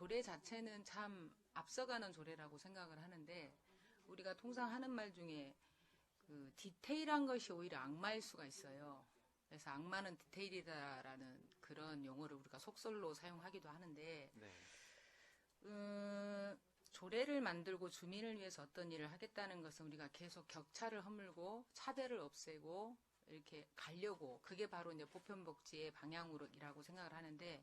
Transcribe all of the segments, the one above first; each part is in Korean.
조례 자체는 참 앞서가는 조례라고 생각을 하는데 우리가 통상 하는 말 중에 그 디테일한 것이 오히려 악마일 수가 있어요. 그래서 악마는 디테일이다라는 그런 용어를 우리가 속설로 사용하기도 하는데 네. 음, 조례를 만들고 주민을 위해서 어떤 일을 하겠다는 것은 우리가 계속 격차를 허물고 차별을 없애고 이렇게 가려고 그게 바로 이제 보편복지의 방향으로이라고 생각을 하는데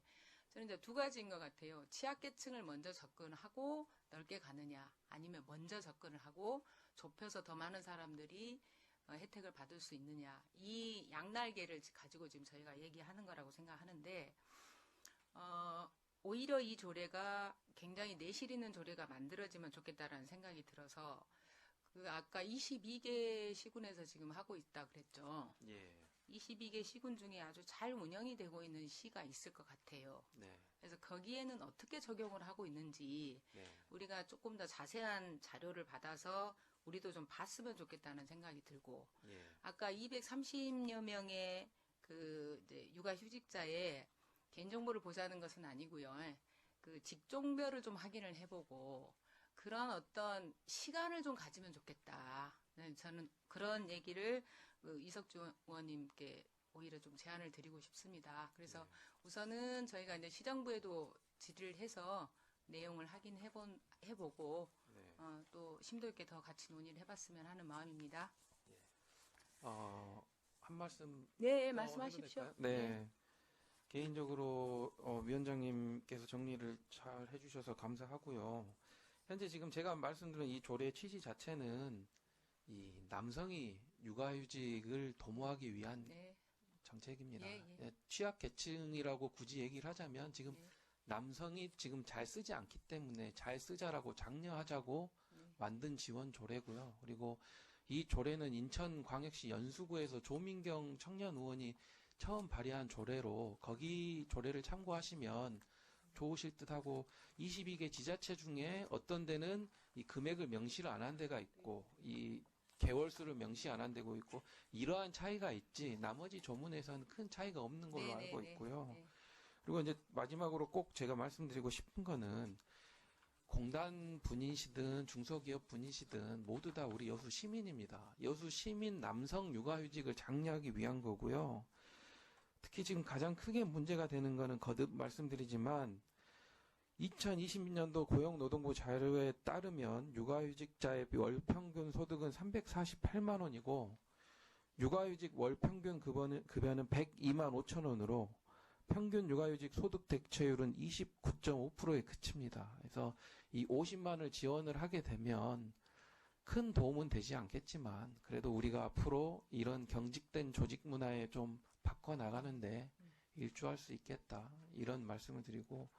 저는 이제 두 가지인 것 같아요. 취약계층을 먼저 접근하고 넓게 가느냐 아니면 먼저 접근을 하고 좁혀서 더 많은 사람들이 어, 혜택을 받을 수 있느냐 이 양날개를 가지고 지금 저희가 얘기하는 거라고 생각하는데 어, 오히려 이 조례가 굉장히 내실 있는 조례가 만들어지면 좋겠다라는 생각이 들어서 그 아까 22개 시군에서 지금 하고 있다 그랬죠. 예. 22개 시군 중에 아주 잘 운영이 되고 있는 시가 있을 것 같아요. 네. 그래서 거기에는 어떻게 적용을 하고 있는지 네. 우리가 조금 더 자세한 자료를 받아서 우리도 좀 봤으면 좋겠다는 생각이 들고 예. 아까 230여 명의 그 이제 육아휴직자의 개인정보를 보자는 것은 아니고요. 그 직종별을 좀 확인을 해보고 그런 어떤 시간을 좀 가지면 좋겠다. 네, 저는 그런 얘기를 그 이석주 의원님께 오히려 좀 제안을 드리고 싶습니다. 그래서 네. 우선은 저희가 이제 시정부에도 질의를 해서 내용을 확인 해본 해보고 네. 어, 또 심도 있게 더 같이 논의를 해봤으면 하는 마음입니다. 어, 한 말씀 네, 더 말씀하십시오. 될까요? 네. 개인적으로 어, 위원장님께서 정리를 잘 해주셔서 감사하고요. 현재 지금 제가 말씀드린 이 조례 취지 자체는 이 남성이 육아휴직을 도모하기 위한 네. 정책입니다. 예, 예. 예, 취약계층이라고 굳이 얘기를 하자면 지금 예. 남성이 지금 잘 쓰지 않기 때문에 잘 쓰자라고 장려하자고 네. 만든 지원 조례고요. 그리고 이 조례는 인천광역시 연수구에서 조민경 청년 의원이 처음 발의한 조례로 거기 조례를 참고하시면 좋으실 듯하고 22개 지자체 중에 어떤 데는 이 금액을 명시를 안 한 데가 있고 이 개월 수를 명시 안 한 데고 있고 이러한 차이가 있지 나머지 조문에서는 큰 차이가 없는 걸로 네, 알고 네, 네. 있고요. 네. 그리고 이제 마지막으로 꼭 제가 말씀드리고 싶은 거는 공단 분이시든 중소기업 분이시든 모두 다 우리 여수 시민입니다. 여수 시민 남성 육아휴직을 장려하기 위한 거고요. 특히 지금 가장 크게 문제가 되는 거는 거듭 말씀드리지만 2020년도 고용노동부 자료에 따르면 육아휴직자의 월 평균 소득은 348만 원이고 육아휴직 월 평균 급여는, 급여는 102만 5천 원으로 평균 육아휴직 소득 대체율은 29.5%에 그칩니다. 그래서 이 50만을 지원을 하게 되면 큰 도움은 되지 않겠지만 그래도 우리가 앞으로 이런 경직된 조직 문화에 좀 바꿔 나가는데 일조할 수 있겠다 이런 말씀을 드리고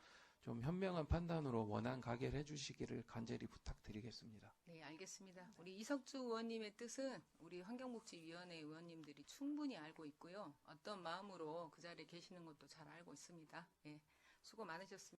좀 현명한 판단으로 원안 가결해 주시기를 간절히 부탁드리겠습니다. 네, 알겠습니다. 우리 이석주 의원님의 뜻은 우리 환경복지위원회 의원님들이 충분히 알고 있고요. 어떤 마음으로 그 자리에 계시는 것도 잘 알고 있습니다. 예, 수고 많으셨습니다.